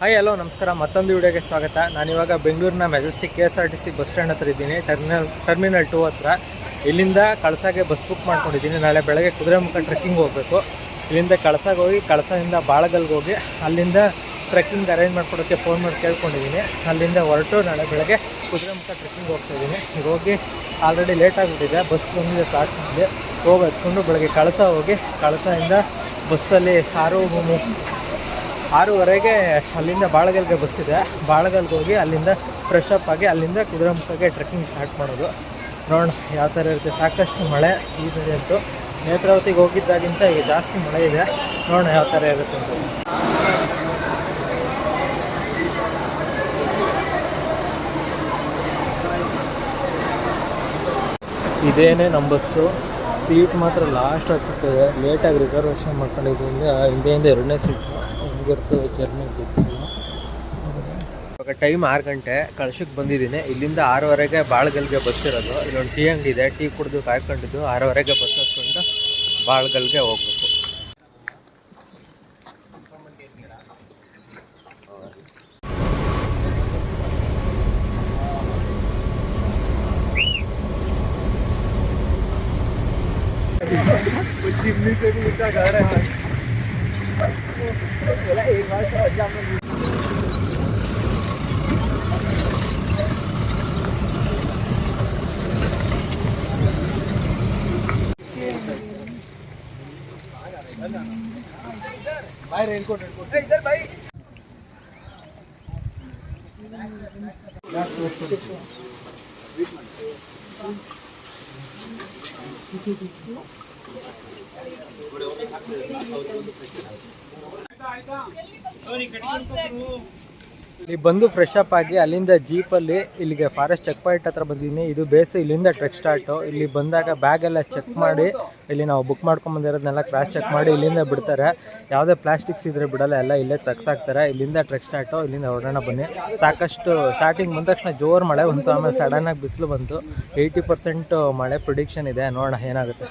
Hi hello ನಮಸ್ಕಾರ. ಮತ್ತೊಂದು ವಿಡಿಯೋಗೆ ಸ್ವಾಗತ. ನಾನಿವಾಗ ಬೆಂಗಳೂರಿನ Majestic K S R T C bus stand ಹತ್ರ ಇದ್ದೀನಿ. ಟರ್ಮಿನಲ್ ಟರ್ಮಿನಲ್ ಟೂ ಹತ್ರ. ಇಲ್ಲಿಂದ ಕಳಸಾಗೆ ಬಸ್ ಬುಕ್ ಮಾಡ್ಕೊಂಡಿದ್ದೀನಿ. ನಾಳೆ ಬೆಳಗ್ಗೆ ಕುದುರೆಮುಖ ಟ್ರೆಕ್ಕಿಂಗ್ ಹೋಗಬೇಕು. ಇಲ್ಲಿಂದ ಕಳಸಾಗೆ ಹೋಗಿ ಕಳಸದಿಂದ ಬಾಳಗಲ್ಗೆ ಹೋಗಿ, ಅಲ್ಲಿಂದ ಟ್ರೆಕ್ಕಿಂಗ್ ಅರೇಂಜ್ ಮಾಡ್ಕೊಡೋಕ್ಕೆ ಫೋನ್ ಮಾಡಿ ಕೇಳ್ಕೊಂಡಿದ್ದೀನಿ. ಅಲ್ಲಿಂದ ಹೊರಟು ನಾಳೆ ಬೆಳಗ್ಗೆ ಕುದುರೆಮುಖ ಟ್ರೆಕ್ಕಿಂಗ್ ಹೋಗ್ತಾ ಇದ್ದೀನಿ. ಈಗ ಹೋಗಿ ಆಲ್ರೆಡಿ ಲೇಟ್ ಆಗಿಬಿಟ್ಟಿದೆ. ಬಸ್ ಬಂದಿದೆ ಪ್ಲಾಟ್ಫಾರ್ಮ್ಗೆ ಹೋಗಿ ಹತ್ಕೊಂಡು ಬೆಳಗ್ಗೆ ಕಳಸ ಹೋಗಿ ಕಳಸದಿಂದ ಬಸ್ಸಲ್ಲಿ ಆರು ಆರೂವರೆಗೆ ಅಲ್ಲಿಂದ ಬಾಳಗಲ್ಗೆ ಬಸ್ ಇದೆ. ಬಾಳಗಲ್ಗೆ ಹೋಗಿ ಅಲ್ಲಿಂದ ಫ್ರೆಶ್ ಅಪ್ ಆಗಿ ಅಲ್ಲಿಂದ ಕುದುರೆಮುಖಕ್ಕೆ ಟ್ರೆಕ್ಕಿಂಗ್ ಸ್ಟಾರ್ಟ್ ಮಾಡೋದು. ನೋಡೋಣ, ಯಾವ ಥರ ಇರುತ್ತೆ. ಸಾಕಷ್ಟು ಮಳೆ ಈ ಸರಿ ಅಂತೂ. ನೇತ್ರಾವತಿಗೆ ಹೋಗಿದ್ದಾಗಿಂತ ಈಗ ಜಾಸ್ತಿ ಮಳೆ ಇದೆ. ನೋಡೋಣ ಯಾವ ಥರ ಇರುತ್ತೆ ಅಂತ. ಇದೇನೇ ನಮ್ಮ ಸೀಟ್ ಮಾತ್ರ ಲಾಸ್ಟ್ ಸಿಗ್ತದೆ. ಲೇಟಾಗಿ ರಿಸರ್ವೇಷನ್ ಮಾಡ್ಕೊಂಡಿದ್ದರಿಂದ ಹಿಂದೆಯಿಂದ ಎರಡನೇ ಸೀಟ್ ಹೆಂಗಿರ್ತದೆ ಜರ್ನಿ ಗೊತ್ತಿಲ್ಲ ಇವಾಗ ಟೈಮ್ ಆರು ಗಂಟೆ ಕಳ್ಸಕ್ಕೆ ಬಂದಿದ್ದೀನಿ. ಇಲ್ಲಿಂದ ಆರೂವರೆಗೆ ಬಾಳ್ಗಲ್ಗೆ ಬಸ್ ಇರೋದು. ಇಲ್ಲೊಂದು ಟೀ ಅಂಗಡಿ ಇದೆ. ಟೀ ಕುಡಿದು ಕಾಯ್ಕೊಂಡಿದ್ದು. ಆರೂವರೆಗೆ ಬಸ್ ಹತ್ಕೊಂಡು ಬಾಳ್ಗಲ್ಗೆ ಹೋಗ್ಬೇಕು. चिमनी पे भी उनका घर है बोला एक बार तो अच्छा भाई रेनकोट रेनकोट इधर भाई ऐका ಇಲ್ಲಿ ಬಂದು ಫ್ರೆಶ್ ಅಪ್ ಆಗಿ ಅಲ್ಲಿಂದ ಜೀಪಲ್ಲಿ ಇಲ್ಲಿಗೆ ಫಾರೆಸ್ಟ್ ಚೆಕ್ ಪಾಯಿಂಟ್ ಹತ್ರ ಬಂದಿದ್ದೀನಿ. ಇದು ಬೇಸು ಇಲ್ಲಿಂದ ಟ್ರೆಕ್ ಸ್ಟಾರ್ಟು ಇಲ್ಲಿ ಬಂದಾಗ ಬ್ಯಾಗ್ ಎಲ್ಲ ಚೆಕ್ ಮಾಡಿ, ಇಲ್ಲಿ ನಾವು ಬುಕ್ ಮಾಡ್ಕೊಂಡ್ ಬಂದಿರೋದನ್ನೆಲ್ಲ ಕ್ರಾಸ್ ಚೆಕ್ ಮಾಡಿ ಇಲ್ಲಿಂದ ಬಿಡ್ತಾರೆ. ಯಾವುದೇ ಪ್ಲಾಸ್ಟಿಕ್ಸ್ ಇದ್ರೆ ಬಿಡಲ್ಲ, ಎಲ್ಲ ಇಲ್ಲೇ ತೆಗ್ಸಾಕ್ತಾರೆ. ಇಲ್ಲಿಂದ ಟ್ರೆಕ್ ಸ್ಟಾರ್ಟು ಇಲ್ಲಿಂದ ಹೊರಡೋಣ ಬನ್ನಿ. ಸಾಕಷ್ಟು ಸ್ಟಾರ್ಟಿಂಗ್ ಬಂದ ತಕ್ಷಣ ಜೋರು ಮಳೆ ಬಂತು, ಆಮೇಲೆ ಸಡನ್ನಾಗಿ ಬಿಸಿಲು ಬಂತು. ಏಯ್ಟಿ ಪರ್ಸೆಂಟ್ ಮಳೆ ಪ್ರಿಡಿಕ್ಷನ್ ಇದೆ. ನೋಡೋಣ ಏನಾಗುತ್ತೆ.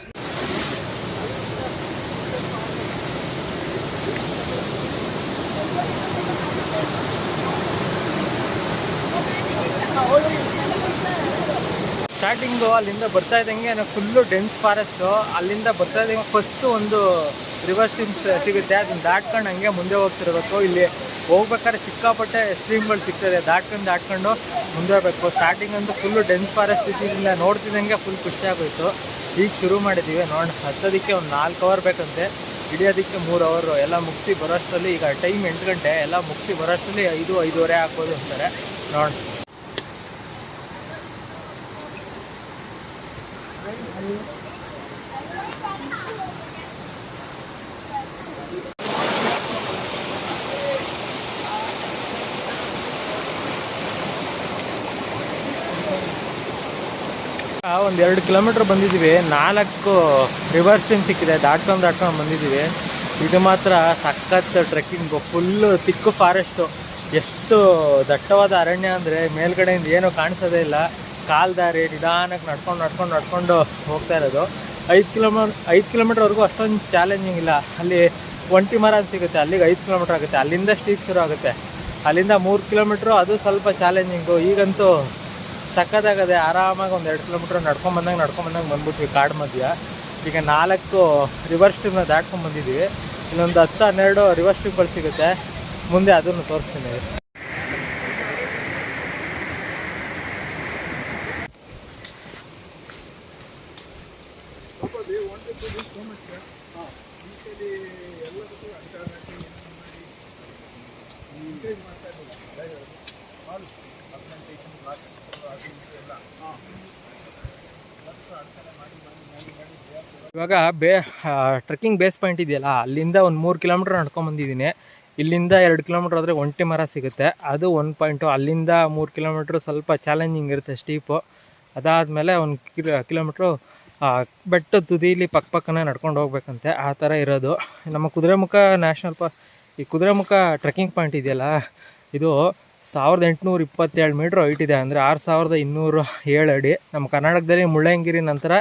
ಸ್ಟಾರ್ಟಿಂಗು ಅಲ್ಲಿಂದ ಬರ್ತಾ ಇದ್ದಂಗೆ ಫುಲ್ಲು ಡೆನ್ಸ್ ಫಾರೆಸ್ಟು ಅಲ್ಲಿಂದ ಬರ್ತಾ ಇದ್ದಂಗೆ ಫಸ್ಟು ಒಂದು ರಿವರ್ ಸ್ಟ್ರೀಮ್ಸ್ ಸಿಗುತ್ತೆ. ಅದನ್ನ ದಾಟ್ಕೊಂಡು ಹಂಗೆ ಮುಂದೆ ಹೋಗ್ತಿರ್ಬೇಕು. ಇಲ್ಲಿ ಹೋಗ್ಬೇಕಾದ್ರೆ ಸಿಕ್ಕಾಪಟ್ಟೆ ಸ್ಟ್ರೀಮ್ಗಳು ಸಿಗ್ತದೆ. ದಾಟ್ಕೊಂಡು ದಾಟ್ಕೊಂಡು ಮುಂದೆ ಹೋಗ್ಬೇಕು. ಸ್ಟಾರ್ಟಿಂಗ್ ಅಂತೂ ಫುಲ್ಲು ಡೆನ್ಸ್ ಫಾರೆಸ್ಟ್ ಇದ್ದಿದ್ದರಿಂದ ನೋಡ್ತಿದ್ದಂಗೆ ಫುಲ್ ಖುಷಿ ಆಗೋಯ್ತು. ಈಗ ಶುರು ಮಾಡಿದ್ದೀವಿ ನೋಡೋಣ. ಹತ್ತೋದಕ್ಕೆ ಒಂದು ನಾಲ್ಕು ಅವರ್ ಬೇಕಂತೆ. ಹಿಡಿಯೋದಕ್ಕೆ ಮೂರು ಅವರು ಎಲ್ಲ ಮುಗಿಸಿ ಬರೋಷ್ಟರಲ್ಲಿ ಈಗ ಟೈಮ್ ಎಂಟು ಗಂಟೆ. ಎಲ್ಲ ಮುಗಿಸಿ ಬರೋಷ್ಟರಲ್ಲಿ ಐದು, ಐದೂವರೆ ಹಾಕೋದು ಅಂತಾರೆ. ನೋಡೋಣ. ಒಂದು ಎರಡು ಕಿಲೋಮೀಟ್ರ್ ಬಂದಿದ್ದೀವಿ. ನಾಲ್ಕು ರಿವರ್ ಸ್ಟ್ರೀಮ್ ಸಿಕ್ಕಿದೆ. ದಾಟ್ಕೊಂಡು ದಾಟ್ಕೊಂಡು ಬಂದಿದ್ದೀವಿ. ಇದು ಮಾತ್ರ ಸಖತ್ ಟ್ರೆಕ್ಕಿಂಗು ಫುಲ್ಲು ತಿಕ್ಕು ಫಾರೆಸ್ಟು ಎಷ್ಟು ದಟ್ಟವಾದ ಅರಣ್ಯ ಅಂದರೆ ಮೇಲ್ಗಡೆಯಿಂದ ಏನೂ ಕಾಣಿಸೋದೇ ಇಲ್ಲ. ಕಾಲ್ದಾರಿ, ನಿಧಾನಕ್ಕೆ ನಡ್ಕೊಂಡು ನಡ್ಕೊಂಡು ನಡ್ಕೊಂಡು ಹೋಗ್ತಾ ಇರೋದು. ಐದು ಕಿಲೋಮೀಟರ್ ಐದು ಕಿಲೋಮೀಟ್ರ್ವರೆಗೂ ಅಷ್ಟೊಂದು ಚಾಲೆಂಜಿಂಗ್ ಇಲ್ಲ. ಅಲ್ಲಿ ಒಂಟಿ ಮರ ಸಿಗುತ್ತೆ. ಅಲ್ಲಿಗೆ ಐದು ಕಿಲೋಮೀಟ್ರ್ ಆಗುತ್ತೆ. ಅಲ್ಲಿಂದ ಸ್ಟೀಕ್ ಶುರು ಆಗುತ್ತೆ. ಅಲ್ಲಿಂದ ಮೂರು ಕಿಲೋಮೀಟ್ರು, ಅದು ಸ್ವಲ್ಪ ಚಾಲೆಂಜಿಂಗು ಈಗಂತೂ ಸಕ್ಕತ್ತಾಗದೆ ಆರಾಮಾಗಿ ಒಂದು ಎರಡು ಕಿಲೋಮೀಟ್ರ್ ನಡ್ಕೊಂಡ್ ಬಂದಂಗೆ ನಡ್ಕೊಂಡ್ ಬಂದಂಗೆ ಬಂದ್ಬಿಟ್ವಿ ಕಾಡು ಮಧ್ಯ. ಈಗ ನಾಲ್ಕು ರಿವರ್ಸ್ ಸ್ಟ್ರೀಮ್ನ ದಾಟ್ಕೊಂಡು ಬಂದಿದ್ದೀವಿ ಇನ್ನೊಂದು ಹತ್ತು ಹನ್ನೆರಡು ರಿವರ್ಸ್ ಸ್ಟ್ರೀಮ್ಗಳು ಸಿಗುತ್ತೆ. ಮುಂದೆ ಅದನ್ನು ತೋರಿಸ್ತೀನಿ. ಇವಾಗ ಬೇ ಟ್ರೆಕ್ಕಿಂಗ್ ಬೇಸ್ ಪಾಯಿಂಟ್ ಇದೆಯಲ್ಲ, ಅಲ್ಲಿಂದ ಒಂದು ಮೂರು ಕಿಲೋಮೀಟ್ರ್ ನಡ್ಕೊಂಡು ಬಂದಿದ್ದೀನಿ. ಇಲ್ಲಿಂದ ಎರಡು ಕಿಲೋಮೀಟ್ರ್ ಆದರೆ ಒಂಟಿ ಮರ ಸಿಗುತ್ತೆ. ಅದು ಒಂದು ಪಾಯಿಂಟು ಅಲ್ಲಿಂದ ಮೂರು ಕಿಲೋಮೀಟ್ರ್ ಸ್ವಲ್ಪ ಚಾಲೆಂಜಿಂಗ್ ಇರುತ್ತೆ ಸ್ಟೀಪು ಅದಾದಮೇಲೆ ಒಂದು ಕಿಲೋ ಕಿಲೋಮೀಟ್ರು ಬೆಟ್ಟ ತುದಿಲಿ ಪಕ್ಕ ಪಕ್ಕನೇ ನಡ್ಕೊಂಡು ಹೋಗ್ಬೇಕಂತೆ. ಆ ಥರ ಇರೋದು. ನಮ್ಮ ಕುದುರೆಮುಖ ನ್ಯಾಷನಲ್ ಪಾರ್ಕ್ ಈ ಕುದುರೆಮುಖ ಟ್ರೆಕ್ಕಿಂಗ್ ಪಾಯಿಂಟ್ ಇದೆಯಲ್ಲ, ಇದು ಸಾವಿರದ ಎಂಟುನೂರ ಇಪ್ಪತ್ತೇಳು ಮೀಟ್ರ್ ಹೈಟ್ ಇದೆ ಅಂದರೆ ಆರು ಸಾವಿರದ ಇನ್ನೂರು ಏಳು ಅಡಿ. ನಮ್ಮ ಕರ್ನಾಟಕದಲ್ಲಿ ಮುಳ್ಳಯ್ಯನಗಿರಿ ನಂತರ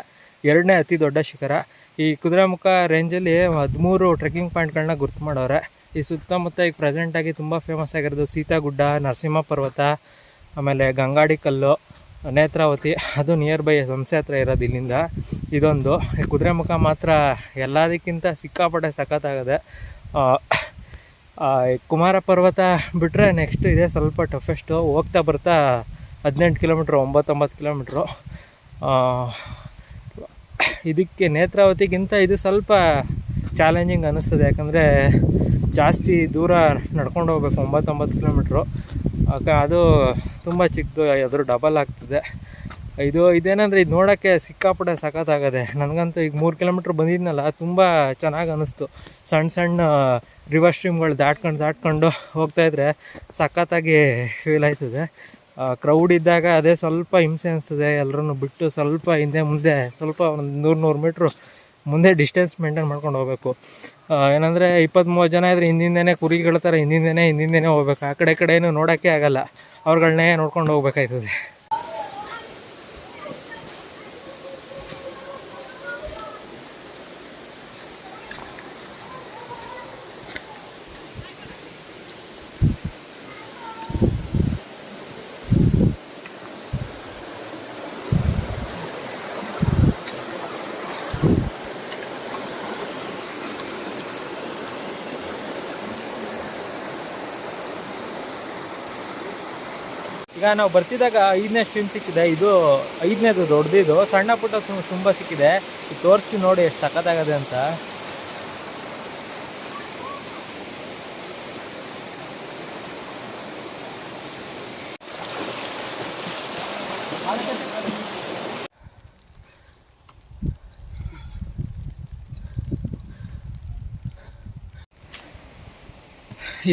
ಎರಡನೇ ಅತಿ ದೊಡ್ಡ ಶಿಖರ. ಈ ಕುದುರೆಮುಖ ರೇಂಜಲ್ಲಿ ಹದಿಮೂರು ಟ್ರೆಕ್ಕಿಂಗ್ ಪಾಯಿಂಟ್ಗಳನ್ನ ಗುರ್ತು ಮಾಡೋರೆ. ಈ ಸುತ್ತಮುತ್ತ ಈಗ ಪ್ರೆಸೆಂಟಾಗಿ ತುಂಬ ಫೇಮಸ್ ಆಗಿರೋದು ಸೀತಾಗುಡ್ಡ, ನರಸಿಂಹ ಪರ್ವತ, ಆಮೇಲೆ ಗಂಗಾಡಿ ಕಲ್ಲು, ನೇತ್ರಾವತಿ, ಅದು ನಿಯರ್ ಬೈ ಸಂಸೆ ಹತ್ರ ಇರೋದು ಇಲ್ಲಿಂದ. ಇದೊಂದು. ಕುದುರೆಮುಖ ಮಾತ್ರ ಎಲ್ಲದಕ್ಕಿಂತ ಸಿಕ್ಕಾಪಟ್ಟೆ ಸಖತ್ತಾಗದೆ ಕುಮಾರ ಪರ್ವತ ಬಿಟ್ಟರೆ ನೆಕ್ಸ್ಟ್ ಇದೆ ಸ್ವಲ್ಪ ಟಫೆಸ್ಟು ಹೋಗ್ತಾ ಬರ್ತಾ ಹದಿನೆಂಟು ಕಿಲೋಮೀಟ್ರ್, ಒಂಬತ್ತೊಂಬತ್ತು ಕಿಲೋಮೀಟ್ರು. ಇದಕ್ಕೆ ನೇತ್ರಾವತಿಗಿಂತ ಇದು ಸ್ವಲ್ಪ ಚಾಲೆಂಜಿಂಗ್ ಅನ್ನಿಸ್ತದೆ ಯಾಕಂದರೆ ಜಾಸ್ತಿ ದೂರ ನಡ್ಕೊಂಡು ಹೋಗ್ಬೇಕು, ಒಂಬತ್ತೊಂಬತ್ತು ಕಿಲೋಮೀಟ್ರು. ಅದು ತುಂಬ ಚಿಕ್ಕದು ಎದುರು ಡಬಲ್ ಆಗ್ತದೆ. ಇದು ಇದೇನಂದರೆ ಇದು ನೋಡೋಕ್ಕೆ ಸಿಕ್ಕಾಪಟ್ಟೆ ಸಖತ್ತಾಗದೆ. ನನಗಂತೂ ಈಗ ಮೂರು ಕಿಲೋಮೀಟ್ರ್ ಬಂದಿದ್ನಲ್ಲ, ತುಂಬ ಚೆನ್ನಾಗಿ ಅನ್ನಿಸ್ತು ಸಣ್ಣ ಸಣ್ಣ ರಿವರ್ ಸ್ಟ್ರೀಮ್ಗಳು ದಾಟ್ಕೊಂಡು ದಾಟ್ಕೊಂಡು ಹೋಗ್ತಾಯಿದ್ರೆ ಸಖತ್ತಾಗಿ ಫೀಲ್ ಆಯ್ತದೆ. ಕ್ರೌಡ್ ಇದ್ದಾಗ ಅದೇ ಸ್ವಲ್ಪ ಹಿಂಸೆ ಅನಿಸ್ತದೆ. ಎಲ್ಲರನ್ನು ಬಿಟ್ಟು ಸ್ವಲ್ಪ ಹಿಂದೆ ಮುಂದೆ, ಸ್ವಲ್ಪ ಒಂದು ನೂರು ನೂರು ಮೀಟ್ರು ಮುಂದೆ ಡಿಸ್ಟೆನ್ಸ್ ಮೇಂಟೈನ್ ಮಾಡ್ಕೊಂಡು ಹೋಗ್ಬೇಕು. ಏನಂದರೆ ಇಪ್ಪತ್ತ್ ಮೂವತ್ತು ಜನ ಇದ್ರೆ ಹಿಂದಿಂದನೇ ಕುರಿಗಳ ಥರ ಹಿಂದಿಂದೇ ಹಿಂದಿಂದನೇ ಹೋಗ್ಬೇಕು. ಆ ಕಡೆ ಈ ಕಡೆ ಏನು ನೋಡೋಕ್ಕೆ ಆಗಲ್ಲ. ಅವ್ರುಗಳ್ನೇ ನೋಡ್ಕೊಂಡು ಹೋಗ್ಬೇಕಾಯ್ತದೆ. ಈಗ ನಾವು ಬರ್ತಿದ್ದಾಗ ಐದನೇ ಸ್ಟ್ರೀಮ್ ಸಿಕ್ಕಿದೆ. ಇದು ಐದನೇದು ದೊಡ್ಡದಿದು ಸಣ್ಣ ಪುಟ್ಟ ತುಂಬ ಸಿಕ್ಕಿದೆ. ತೋರಿಸ್ತೀವಿ ನೋಡಿ, ಎಷ್ಟು ಸಖತ್ತಾಗದೆ ಅಂತ.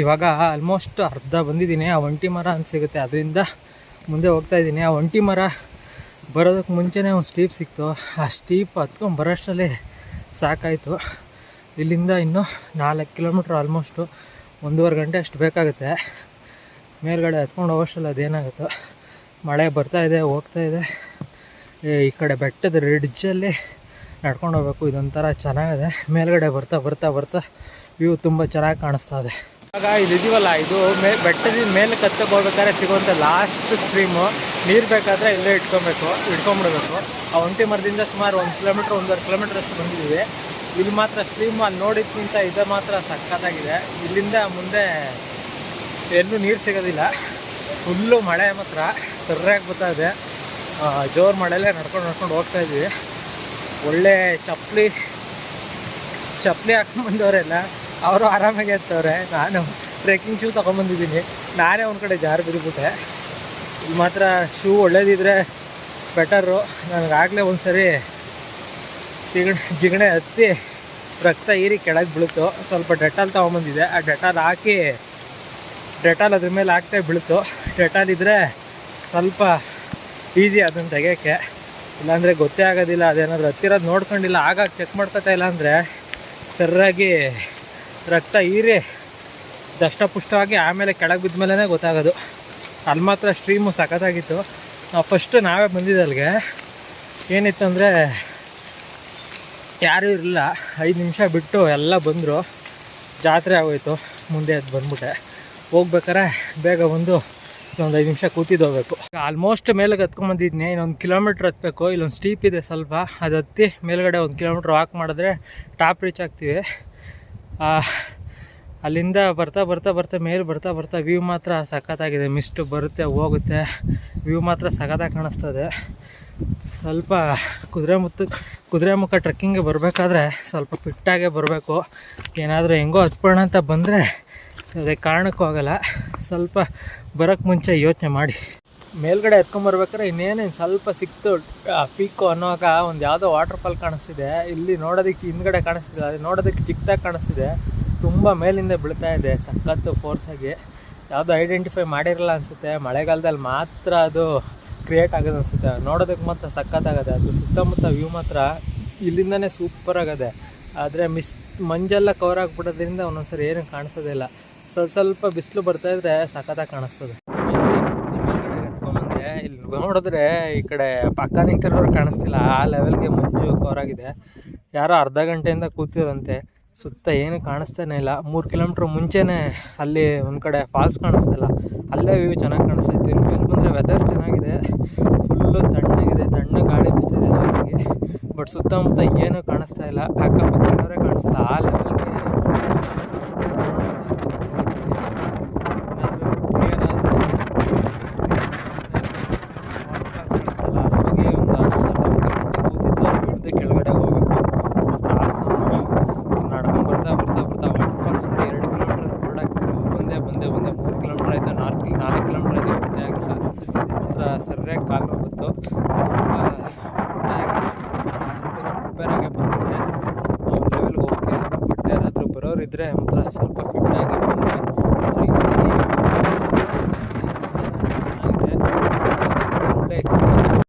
ಇವಾಗ ಆಲ್ಮೋಸ್ಟ್ ಅರ್ಧ ಬಂದಿದ್ದೀನಿ. ಆ ಒಂಟಿ ಮರ ಅಂತ ಸಿಗುತ್ತೆ. ಅದರಿಂದ ಮುಂದೆ ಹೋಗ್ತಾ ಇದ್ದೀನಿ. ಆ ಒಂಟಿ ಮರ ಬರೋದಕ್ಕೆ ಮುಂಚೆನೇ ಒಂದು ಸ್ಟೀಪ್ ಸಿಕ್ತು. ಆ ಸ್ಟೀಪ್ ಹತ್ಕೊಂಡು ಬರೋಷ್ಟರಲ್ಲಿ ಸಾಕಾಯಿತು. ಇಲ್ಲಿಂದ ಇನ್ನೂ ನಾಲ್ಕು ಕಿಲೋಮೀಟ್ರ್ ಆಲ್ಮೋಸ್ಟು ಒಂದೂವರೆ ಗಂಟೆ ಅಷ್ಟು ಬೇಕಾಗುತ್ತೆ. ಮೇಲ್ಗಡೆ ಹತ್ಕೊಂಡು ಹೋಗೋಷ್ಟರಲ್ಲಿ ಅದೇನಾಗುತ್ತೋ. ಮಳೆ ಬರ್ತಾ ಇದೆ, ಹೋಗ್ತಾ ಇದೆ. ಈ ಕಡೆ ಬೆಟ್ಟದ ರಿಡ್ಜಲ್ಲಿ ನಡ್ಕೊಂಡು ಹೋಗ್ಬೇಕು. ಇದೊಂಥರ ಚೆನ್ನಾಗಿದೆ. ಮೇಲ್ಗಡೆ ಬರ್ತಾ ಬರ್ತಾ ಬರ್ತಾ ವ್ಯೂ ತುಂಬ ಚೆನ್ನಾಗಿ ಕಾಣಿಸ್ತಾ ಇದೆ. ಇವಾಗ ಇದು ಇದು ಮೇ ಬೆಟ್ಟದ ಮೇಲೆ ಕತ್ತಕ್ಕೆ ಹೋಗ್ಬೇಕಾದ್ರೆ ಸಿಗುವಂಥ ಲಾಸ್ಟ್ ಸ್ಟ್ರೀಮು ನೀರು ಬೇಕಾದರೆ ಇಲ್ಲೇ ಇಟ್ಕೊಬೇಕು ಇಟ್ಕೊಂಬಿಡ್ಬೇಕು ಆ ಒಂಟಿ ಮರದಿಂದ ಸುಮಾರು ಒಂದು ಕಿಲೋಮೀಟ್ರ್ ಒಂದೂವರೆ ಕಿಲೋಮೀಟ್ರ್ ಅಷ್ಟು ಬಂದಿದ್ದೀವಿ. ಇಲ್ಲಿ ಮಾತ್ರ ಸ್ಟ್ರೀಮ್ ಅಲ್ಲಿ ನೋಡಿದ್ಕಿಂತ ಇದು ಮಾತ್ರ ಸಕ್ಕತ್ತಾಗಿದೆ ಇಲ್ಲಿಂದ ಮುಂದೆ ಎಲ್ಲೂ ನೀರು ಸಿಗೋದಿಲ್ಲ. ಫುಲ್ಲು ಮಳೆ ಮಾತ್ರ, ಸರಿಯಾಗಿ ಬರ್ತಾ ಇದೆ. ಜೋರು ಮಳೆಯಲ್ಲೇ ನಡ್ಕೊಂಡು ನಡ್ಕೊಂಡು ಹೋಗ್ತಾ ಇದ್ದೀವಿ ಒಳ್ಳೆ ಚಪ್ಪಲಿ ಚಪ್ಪಲಿ ಹಾಕೊಂಡು ಬಂದವರೆಲ್ಲ. ಅವರು ಆರಾಮಾಗಿ ಎತ್ತವ್ರೆ ನಾನು ಟ್ರೆಕ್ಕಿಂಗ್ ಶೂ ತೊಗೊಂಬಂದಿದ್ದೀನಿ. ನಾನೇ ಒಂದು ಕಡೆ ಜಾರು ಬಿದ್ದುಬಿಟ್ಟೆ ಇಲ್ಲಿ ಮಾತ್ರ ಶೂ ಒಳ್ಳೇದಿದ್ರೆ ಬೆಟರು ನನಗಾಗಲೇ ಒಂದು ಸರಿ ಜಿಗಣೆ ಜಿಗಣೆ ಹತ್ತಿ ರಕ್ತ ಹೀರಿ ಕೆಳಗೆ ಬೀಳ್ತು ಸ್ವಲ್ಪ ಡೆಟಾಲ್ ತೊಗೊಂಬಂದಿದ್ದೆ. ಆ ಡೆಟಾಲ್ ಹಾಕಿ, ಡೆಟಾಲ್ ಅದ್ರ ಮೇಲೆ ಹಾಕ್ತಾ ಬೀಳ್ತು ಡೆಟಾಲ್ ಇದ್ದರೆ ಸ್ವಲ್ಪ ಈಸಿ ಅದನ್ನು ತೆಗೆಯೋಕ್ಕೆ. ಇಲ್ಲಾಂದರೆ ಗೊತ್ತೇ ಆಗೋದಿಲ್ಲ. ಅದೇನಾದ್ರು ಹತ್ತಿರೋದು ನೋಡ್ಕೊಂಡಿಲ್ಲ. ಆಗಾಗ ಚೆಕ್ ಮಾಡ್ಕೊತಾ ಇಲ್ಲ ಅಂದರೆ ಸರ್ರಾಗಿ ರಕ್ತ ಹೀರಿ ದಷ್ಟಪುಷ್ಟವಾಗಿ ಆಮೇಲೆ ಕೆಳಗೆ ಬಿದ್ದ ಮೇಲೆ ಗೊತ್ತಾಗೋದು. ಅಲ್ಲಿ ಮಾತ್ರ ಸ್ಟ್ರೀಮು ಸಖತ್ತಾಗಿತ್ತು. ನಾವು ಫಸ್ಟ್ ನಾವೇ ಬಂದಿದ್ದೆ ಅಲ್ಲಿಗೆ ಏನಿತ್ತು ಅಂದರೆ ಯಾರೂ ಇರಲಿಲ್ಲ. ಐದು ನಿಮಿಷ ಬಿಟ್ಟು ಎಲ್ಲ ಬಂದರು. ಜಾತ್ರೆ ಆಗೋಯ್ತು. ಮುಂದೆ ಅದು ಬಂದ್ಬಿಟ್ಟೆ. ಹೋಗ್ಬೇಕಾರೆ ಬೇಗ ಬಂದು ಒಂದು ಐದು ನಿಮಿಷ ಕೂತಿದ್ದು ಹೋಗ್ಬೇಕು. ಆಲ್ಮೋಸ್ಟ್ ಮೇಲೆಗೆ ಹತ್ಕೊಂಬಂದಿದ್ನಿ ಇನ್ನೊಂದು ಕಿಲೋಮೀಟ್ರ್ ಹತ್ಬೇಕು. ಇಲ್ಲೊಂದು ಸ್ಟೀಪ್ ಇದೆ ಸ್ವಲ್ಪ. ಅದು ಹತ್ತಿ ಮೇಲ್ಗಡೆ ಒಂದು ಕಿಲೋಮೀಟ್ರ್ ವಾಕ್ ಮಾಡಿದ್ರೆ ಟಾಪ್ ರೀಚ್ ಆಗ್ತೀವಿ. ಅಲ್ಲಿಂದ ಬರ್ತಾ ಬರ್ತಾ ಬರ್ತಾ ಮೇಲೆ ಬರ್ತಾ ಬರ್ತಾ ವ್ಯೂ ಮಾತ್ರ ಸಖತ್ತಾಗಿದೆ. ಮಿಸ್ಟು ಬರುತ್ತೆ, ಹೋಗುತ್ತೆ. ವ್ಯೂ ಮಾತ್ರ ಸಖತ್ತಾಗಿ ಕಾಣಿಸ್ತದೆ. ಸ್ವಲ್ಪ ಕುದುರೆ ಮುತ್ತು, ಕುದುರೆ ಮುಖ ಟ್ರೆಕ್ಕಿಂಗ್ಗೆ ಬರಬೇಕಾದ್ರೆ ಸ್ವಲ್ಪ ಫಿಟ್ಟಾಗೇ ಬರಬೇಕು. ಏನಾದರೂ ಹೆಂಗೋ ಹತ್ಕೊಳ್ಳೋಣ ಅಂತ ಬಂದರೆ ಅದೇ ಕಾರಣಕ್ಕೂ ಆಗಲ್ಲ. ಸ್ವಲ್ಪ ಬರೋಕ್ಕೆ ಮುಂಚೆ ಯೋಚನೆ ಮಾಡಿ. ಮೇಲ್ಗಡೆ ಎತ್ಕೊಂಬರ್ಬೇಕಾದ್ರೆ ಇನ್ನೇನು ಸ್ವಲ್ಪ ಸಿಕ್ತು ಪೀಕು ಅನ್ನೋವಾಗ ಒಂದು ಯಾವುದೋ ವಾಟರ್ಫಾಲ್ ಕಾಣಿಸ್ತಿದೆ. ಇಲ್ಲಿ ನೋಡೋದಕ್ಕೆ ಹಿಂದ್ಗಡೆ ಕಾಣಿಸ್ತಿದೆ ಅದು ನೋಡೋದಕ್ಕೆ ಚಿಕ್ಕದಾಗಿ ಕಾಣಿಸ್ತಿದೆ. ತುಂಬ ಮೇಲಿಂದ ಬೀಳ್ತಾ ಇದೆ, ಸಖತ್ತು ಫೋರ್ಸಾಗಿ ಯಾವುದೋ ಐಡೆಂಟಿಫೈ ಮಾಡಿರಲ್ಲ ಅನಿಸುತ್ತೆ. ಮಳೆಗಾಲದಲ್ಲಿ ಮಾತ್ರ ಅದು ಕ್ರಿಯೇಟ್ ಆಗೋದು ಅನಿಸುತ್ತೆ. ನೋಡೋದಕ್ಕೆ ಮಾತ್ರ ಸಖತ್ತಾಗದೆ ಅದು ಸುತ್ತಮುತ್ತ ವ್ಯೂ ಮಾತ್ರ ಇಲ್ಲಿಂದನೇ ಸೂಪರ್ ಆಗದೆ. ಆದರೆ ಮಿಸ್, ಮಂಜೆಲ್ಲ ಕವರ್ ಆಗಿಬಿಡೋದ್ರಿಂದ ಒಂದೊಂದ್ಸರಿ ಏನು ಕಾಣಿಸೋದಿಲ್ಲ ಸ್ವಲ್ಪ ಸ್ವಲ್ಪ ಬಿಸಿಲು ಬರ್ತಾ ಇದ್ರೆ ಸಖತ್ತಾಗಿ ಕಾಣಿಸ್ತದೆ. ಇಲ್ಲಿ ನೋಡಿದ್ರೆ ಈ ಕಡೆ ಪಕ್ಕ ನಿಂತಿರೋರು ಕಾಣಿಸ್ತಿಲ್ಲ. ಆ ಲೆವೆಲ್ಗೆ ಮಂಜು ಕೋರಾಗಿದೆ ಯಾರೋ ಅರ್ಧ ಗಂಟೆಯಿಂದ ಕೂತಿರಂತೆ ಸುತ್ತ ಏನು ಕಾಣಿಸ್ತಾನೆ ಇಲ್ಲ. ಮೂರು ಕಿಲೋಮೀಟ್ರ್ ಮುಂಚೆನೇ ಅಲ್ಲಿ ಒಂದು ಕಡೆ ಫಾಲ್ಸ್ ಕಾಣಿಸ್ತಿಲ್ಲ. ಅಲ್ಲೇ ವ್ಯೂ ಚೆನ್ನಾಗಿ ಕಾಣಿಸ್ತೈತೆ. ಇಲ್ಲಿ ಮೇಲೆ ಬಂದರೆ ವೆದರ್ ಚೆನ್ನಾಗಿದೆ. ಫುಲ್ಲು ತಣ್ಣಗಿದೆ. ತಣ್ಣ ಗಾಳಿ ಬಿಸ್ತಿದೆ ಜೋರಾಗಿ. ಬಟ್ ಸುತ್ತಮುತ್ತ ಏನು ಕಾಣಿಸ್ತಾ ಇಲ್ಲ. ಅಕ್ಕಪಕ್ಕದವರೇ ಕಾಣಿಸ್ತಿಲ್ಲ. ಆ ಲೆವೆಲ್ಗೆ ಕೆಳಗಡೆ ಹೋಗ್ಬೇಕು ಮತ್ತು ಹಾಸನ ನಡ್ಕೊಂಡು ಬರ್ತಾ ಬರ್ತಾ ಬರ್ತಾ ವಾಟರ್ ಫಾಲ್ಸ್ ಅಂತ ಎರಡು ಕಿಲೋಮೀಟರ್ ರೋಡ್ ಹಾಕಿದ್ರು ಬಂದೆ ಬಂದೆ ಬಂದೆ ಮೂರು ಕಿಲೋಮೀಟ್ರ್ ಆಯಿತು ನಾಲ್ಕು ನಾಲ್ಕು ಕಿಲೋಮೀಟ್ರ್ ಆಯಿತು ಗೊತ್ತೇ ಆಗಿಲ್ಲ ಮಾತ್ರ ಸರಿಯಾಗಿ ಕಾಲು ಹೋಗುತ್ತು ಸ್ವಲ್ಪ ಪ್ರಿಪೇರ್ ಆಗಿ ಬಂದಿದ್ದೆ ಲೆವೆಲ್ಗೆ ಹೋಗ್ತಿಲ್ಲ ಬಟ್ ಯಾರಾದರೂ ಬರೋರು ಇದ್ದರೆ ಮಾತ್ರ ಸ್ವಲ್ಪ ಫಿಟ್ ಆಗಿ ಬಂದರೆ ಒಳ್ಳೆ ಎಕ್ಸ್ಪೀರಿಯನ್ಸ್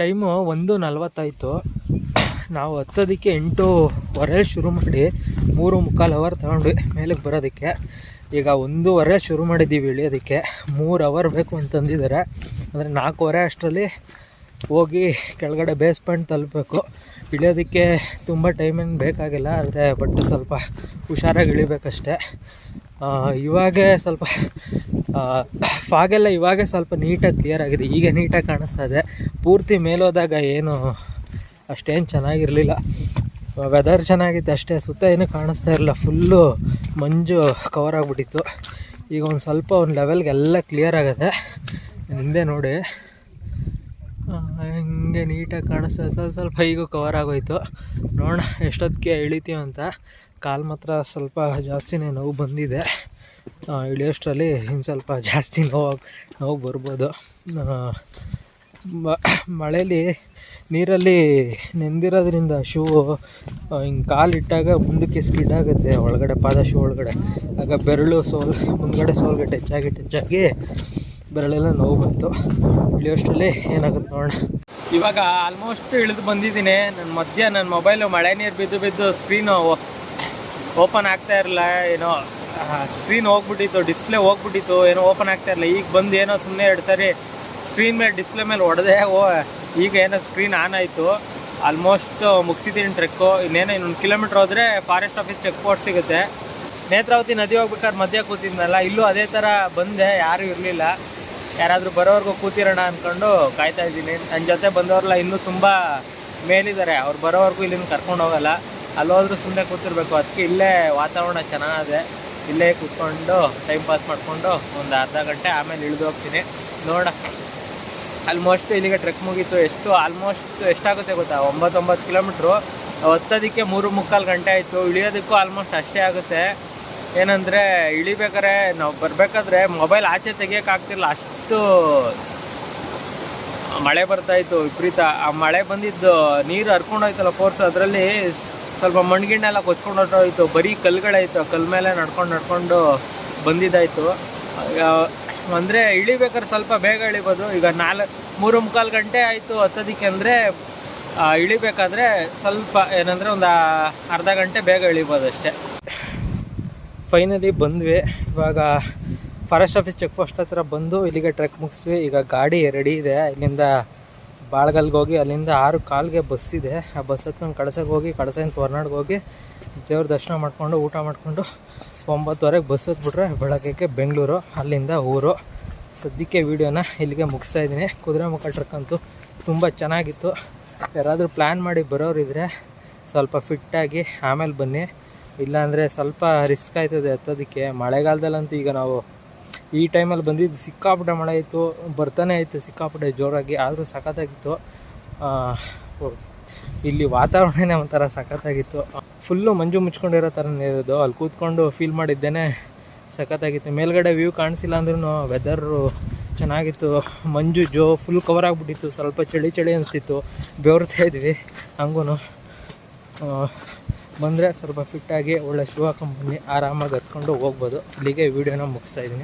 ಟೈಮು ಒಂದು ನಲ್ವತ್ತಾಯಿತು. ನಾವು ಹತ್ತೋದಕ್ಕೆ ಎಂಟೂವರೆ ಶುರು ಮಾಡಿ ಮೂರು ಮುಕ್ಕಾಲು ಅವರ್ ತಗೊಂಡ್ವಿ ಮೇಲಕ್ಕೆ ಬರೋದಕ್ಕೆ. ಈಗ ಒಂದೂವರೆ ಶುರು ಮಾಡಿದ್ದೀವಿ ಇಳಿಯೋದಕ್ಕೆ. ಮೂರು ಅವರ್ ಬೇಕು ಅಂತಂದಿದ್ದಾರೆ ಅಂದರೆ ನಾಲ್ಕೂವರೆ ಅಷ್ಟರಲ್ಲಿ ಹೋಗಿ ಕೆಳಗಡೆ ಬೇಸ್ಮೆಂಟ್ ತಲುಪಬೇಕು. ಇಳಿಯೋದಕ್ಕೆ ತುಂಬ ಟೈಮಿಂಗ್ ಬೇಕಾಗಿಲ್ಲ, ಆದರೆ ಬಟ್ ಸ್ವಲ್ಪ ಹುಷಾರಾಗಿ ಇಳಿಬೇಕಷ್ಟೆ. ಇವಾಗೇ ಸ್ವಲ್ಪ ಫಾಗೆಲ್ಲ ಇವಾಗೇ ಸ್ವಲ್ಪ ನೀಟಾಗಿ ಕ್ಲಿಯರ್ ಆಗಿದೆ. ಈಗ ನೀಟಾಗಿ ಕಾಣಿಸ್ತಾ ಇದೆ. ಪೂರ್ತಿ ಮೇಲೋದಾಗ ಏನು, ಅಷ್ಟೇನು ಚೆನ್ನಾಗಿರಲಿಲ್ಲ. ವೆದರ್ ಚೆನ್ನಾಗಿತ್ತು ಅಷ್ಟೇ. ಸುತ್ತ ಏನೂ ಕಾಣಿಸ್ತಾ ಇರಲಿಲ್ಲ. ಫುಲ್ಲು ಮಂಜು ಕವರ್ ಆಗಿಬಿಟ್ಟಿತ್ತು. ಈಗ ಒಂದು ಸ್ವಲ್ಪ ಒಂದು ಲೆವೆಲ್ಗೆ ಎಲ್ಲ ಕ್ಲಿಯರ್ ಆಗುತ್ತೆ. ಹಿಂದೆ ನೋಡಿ. ಹಿಂಗೆ ನೀಟಾಗಿ ಕಾಣಿಸ್ತಾ ಸ್ವಲ್ಪ ಸ್ವಲ್ಪ ಈಗ ಕವರ್ ಆಗೋಯ್ತು. ನೋಡೋಣ ಎಷ್ಟೊತ್ತಿಗೆ ಇಳಿತೀವಿ ಅಂತ ಕಾಲು ಮಾತ್ರ ಸ್ವಲ್ಪ ಜಾಸ್ತಿನೇ ನೋವು ಬಂದಿದೆ. ಇಳಿಯೋಷ್ಟರಲ್ಲಿ ಇನ್ನು ಸ್ವಲ್ಪ ಜಾಸ್ತಿ ನೋವು ನೋವು ಬರ್ಬೋದು. ಮಳೇಲಿ ನೀರಲ್ಲಿ ನೆಂದಿರೋದ್ರಿಂದ ಶೂ ಹಿಂಗೆ ಕಾಲಿಟ್ಟಾಗ ಮುಂದಕ್ಕೆ ಸ್ಕಿಡ್ ಆಗುತ್ತೆ, ಒಳಗಡೆ ಪಾದ ಶೂ ಒಳಗಡೆ. ಆಗ ಬೆರಳು ಸೋಲ್, ಮುಂದ್ಗಡೆ ಸೋಲ್ಗೆ ಟಚ್ ಆಗಿ ಟಚ್ ಆಗಿ ಬೆರಳೆಲ್ಲ ನೋವು ಬಂತು. ಇಳಿಯೋಷ್ಟರಲ್ಲಿ ಏನಾಗುತ್ತೆ ನೋಡೋಣ. ಇವಾಗ ಆಲ್ಮೋಸ್ಟ್ ಇಳಿದು ಬಂದಿದ್ದೀನಿ. ನನ್ನ ಮಧ್ಯ ನನ್ನ ಮೊಬೈಲು ಮಳೆ ನೀರು ಬಿದ್ದು ಬಿದ್ದು ಸ್ಕ್ರೀನು ಓಪನ್ ಆಗ್ತಾ ಇರಲಿಲ್ಲ, ಏನೋ ಸ್ಕ್ರೀನ್ ಹೋಗ್ಬಿಟ್ಟಿತ್ತು ಡಿಸ್ಪ್ಲೇ ಹೋಗ್ಬಿಟ್ಟಿತ್ತು, ಏನೋ ಓಪನ್ ಆಗ್ತಾ ಇರಲಿಲ್ಲ. ಈಗ ಬಂದು ಏನೋ ಸುಮ್ಮನೆ ಎರಡು ಸಾರಿ ಸ್ಕ್ರೀನ್ ಮೇಲೆ ಡಿಸ್ಪ್ಲೇ ಮೇಲೆ ಹೊಡೆದೆ ಓ, ಈಗ ಏನೋ ಸ್ಕ್ರೀನ್ ಆನ್ ಆಯಿತು. ಆಲ್ಮೋಸ್ಟ್ ಮುಗಿಸಿದ್ದೀನಿ ಟ್ರೆಕ್ಕು ಇನ್ನೇನೋ ಇನ್ನೊಂದು ಕಿಲೋಮೀಟ್ರ್ ಹೋದರೆ ಫಾರೆಸ್ಟ್ ಆಫೀಸ್ ಚೆಕ್ ಪೋಸ್ಟ್ ಸಿಗುತ್ತೆ. ನೇತ್ರಾವತಿ ನದಿ ಹೋಗ್ಬೇಕಾದ್ರೆ ಮಧ್ಯ ಕೂತಿದ್ನಲ್ಲ, ಇಲ್ಲೂ ಅದೇ ಥರ ಬಂದೆ, ಯಾರೂ ಇರಲಿಲ್ಲ. ಯಾರಾದರೂ ಬರೋವರೆಗೂ ಕೂತಿರೋಣ ಅಂದ್ಕೊಂಡು ಕಾಯ್ತಾ ಇದ್ದೀನಿ. ನನ್ನ ಜೊತೆ ಬಂದವ್ರಲ್ಲ ಇನ್ನೂ ತುಂಬ ಮೇಲಿದ್ದಾರೆ. ಅವ್ರು ಬರೋವರೆಗೂ ಇಲ್ಲಿಂದ ಕರ್ಕೊಂಡು ಹೋಗಲ್ಲ. ಅಲ್ಲೋದ್ರೂ ಸುಮ್ಮನೆ ಕೂತಿರ್ಬೇಕು. ಅದಕ್ಕೆ ಇಲ್ಲೇ ವಾತಾವರಣ ಚೆನ್ನಾಗಿದೆ. ಇಲ್ಲೇ ಕೂತ್ಕೊಂಡು ಟೈಮ್ ಪಾಸ್ ಮಾಡಿಕೊಂಡು ಒಂದು ಅರ್ಧ ಗಂಟೆ ಆಮೇಲೆ ಇಳಿದು ಹೋಗ್ತೀನಿ. ನೋಡ ಆಲ್ಮೋಸ್ಟ್ ಇಲ್ಲಿಗೆ ಟ್ರೆಕ್ ಮುಗೀತು. ಎಷ್ಟು ಆಲ್ಮೋಸ್ಟ್ ಎಷ್ಟಾಗುತ್ತೆ ಗೊತ್ತಾ? ಒಂಬತ್ತೊಂಬತ್ತು ಕಿಲೋಮೀಟ್ರು ಹತ್ತೋದಕ್ಕೆ ಮೂರು ಮುಕ್ಕಾಲು ಗಂಟೆ ಆಯಿತು. ಇಳಿಯೋದಕ್ಕೂ ಆಲ್ಮೋಸ್ಟ್ ಅಷ್ಟೇ ಆಗುತ್ತೆ. ಏನಂದರೆ, ಇಳಿಬೇಕಾದ್ರೆ ನಾವು ಬರಬೇಕಾದ್ರೆ ಮೊಬೈಲ್ ಆಚೆ ತೆಗಿಯೋಕ್ಕಾಗ್ತಿಲ್ಲ ಅಷ್ಟು ಮಳೆ ಬರ್ತಾಯಿತ್ತು ವಿಪರೀತ. ಆ ಮಳೆ ಬಂದಿದ್ದು ನೀರು ಹರ್ಕೊಂಡೋಯ್ತಲ್ಲ ಫೋರ್ಸ್ ಅದರಲ್ಲಿ. ಸ್ವಲ್ಪ ಮಣ್ಗಿಣ್ಣೆಲ್ಲ ಕೊಚ್ಕೊಂಡು ಹೊರಟೋಯ್ತು ಬರೀ ಕಲ್ಗಳಾಯ್ತು ಕಲ್ ಮೇಲೆ ನಡ್ಕೊಂಡು ನಡ್ಕೊಂಡು ಬಂದಿದ್ದಾಯಿತು. ಅಂದರೆ ಇಳಿಬೇಕಾದ್ರೆ ಸ್ವಲ್ಪ ಬೇಗ ಇಳಿಬೋದು. ಈಗ ನಾಲ್ಕು ಮೂರು ಮುಕ್ಕಾಲು ಗಂಟೆ ಆಯಿತು ಹತ್ತೋದಕ್ಕೆ ಅಂದರೆ ಇಳಿಬೇಕಾದ್ರೆ ಸ್ವಲ್ಪ ಏನಂದರೆ ಒಂದು ಅರ್ಧ ಗಂಟೆ ಬೇಗ ಇಳಿಬೋದು ಅಷ್ಟೇ. ಫೈನಲಿ ಬಂದ್ವಿ. ಇವಾಗ ಫಾರೆಸ್ಟ್ ಆಫೀಸ್ ಚೆಕ್ ಪೋಸ್ಟ್ ಹತ್ರ ಬಂದು ಇಲ್ಲಿಗೆ ಟ್ರೆಕ್ ಮುಗಿಸ್ವಿ. ಈಗ ಗಾಡಿ ರೆಡಿ ಇದೆ. ಇಲ್ಲಿಂದ ಬಾಳ್ಗಲ್ಗೆ ಹೋಗಿ ಅಲ್ಲಿಂದ ಆರು ಕಾಲ್ಗೆ ಬಸ್ ಇದೆ. ಆ ಬಸ್ ಹತ್ಕೊಂಡು ಕಳಸಕ್ಕೆ ಹೋಗಿ ಕಳಸದಿಂದ ಹೊರ್ನಾಡ್ಗೆ ಹೋಗಿ ದೇವ್ರ ದರ್ಶನ ಮಾಡಿಕೊಂಡು, ಊಟ ಮಾಡಿಕೊಂಡು ಒಂಬತ್ತುವರೆಗೆ ಬಸ್ ಹತ್ಬಿಟ್ರೆ ಬೆಳಗ್ಗೆಗೆ ಬೆಂಗಳೂರು, ಅಲ್ಲಿಂದ ಊರು. ಸದ್ಯಕ್ಕೆ ವೀಡಿಯೋನ ಇಲ್ಲಿಗೆ ಮುಗಿಸ್ತಾ ಇದ್ದೀನಿ. ಕುದುರೆಮುಖ ಟ್ರಕ್ ಅಂತೂ ತುಂಬ ಚೆನ್ನಾಗಿತ್ತು. ಯಾರಾದರೂ ಪ್ಲ್ಯಾನ್ ಮಾಡಿ ಬರೋರಿದ್ರೆ ಸ್ವಲ್ಪ ಫಿಟ್ಟಾಗಿ ಆಮೇಲೆ ಬನ್ನಿ. ಇಲ್ಲಾಂದರೆ ಸ್ವಲ್ಪ ರಿಸ್ಕ್ ಆಯ್ತದೆ ಹತ್ತೋದಕ್ಕೆ. ಮಳೆಗಾಲದಲ್ಲಂತೂ ಈಗ ನಾವು ಈ ಟೈಮಲ್ಲಿ ಬಂದಿದ್ದು ಸಿಕ್ಕಾಪಟ್ಟೆ ಮಳೆ ಇತ್ತು ಬರ್ತಾನೆ ಇತ್ತು ಸಿಕ್ಕಾಪಟ್ಟೆ ಜೋರಾಗಿ, ಆದರೂ ಸಖತ್ತಾಗಿತ್ತು. ಇಲ್ಲಿ ವಾತಾವರಣನೇ ಒಂಥರ ಸಖತ್ತಾಗಿತ್ತು. ಫುಲ್ಲು ಮಂಜು ಮುಚ್ಕೊಂಡಿರೋ ಥರನೇ ಇರೋದು. ಅಲ್ಲಿ ಕೂತ್ಕೊಂಡು ಫೀಲ್ ಮಾಡಿದ್ದೇನೆ ಸಖತ್ತಾಗಿತ್ತು. ಮೇಲ್ಗಡೆ ವ್ಯೂ ಕಾಣಿಸಿಲ್ಲ ಅಂದ್ರೂ ವೆದರು ಚೆನ್ನಾಗಿತ್ತು. ಮಂಜು ಜೋ ಫುಲ್ ಕವರ್ ಆಗಿಬಿಟ್ಟಿತ್ತು. ಸ್ವಲ್ಪ ಚಳಿ ಚಳಿ ಅನಿಸ್ತಿತ್ತು. ಬೆವರ್ತಾ ಇದ್ವಿ. ಹಂಗೂ ಬಂದರೆ ಸ್ವಲ್ಪ ಫಿಟ್ಟಾಗಿ ಒಳ್ಳೆ ಶೂ ಹಾಕೊಂಡು ಬನ್ನಿ ಆರಾಮಾಗಿ ಹತ್ಕೊಂಡು ಹೋಗ್ಬೋದು. ಇಲ್ಲಿಗೆ ವೀಡಿಯೋನ ಮುಗಿಸ್ತಾ ಇದ್ದೀನಿ.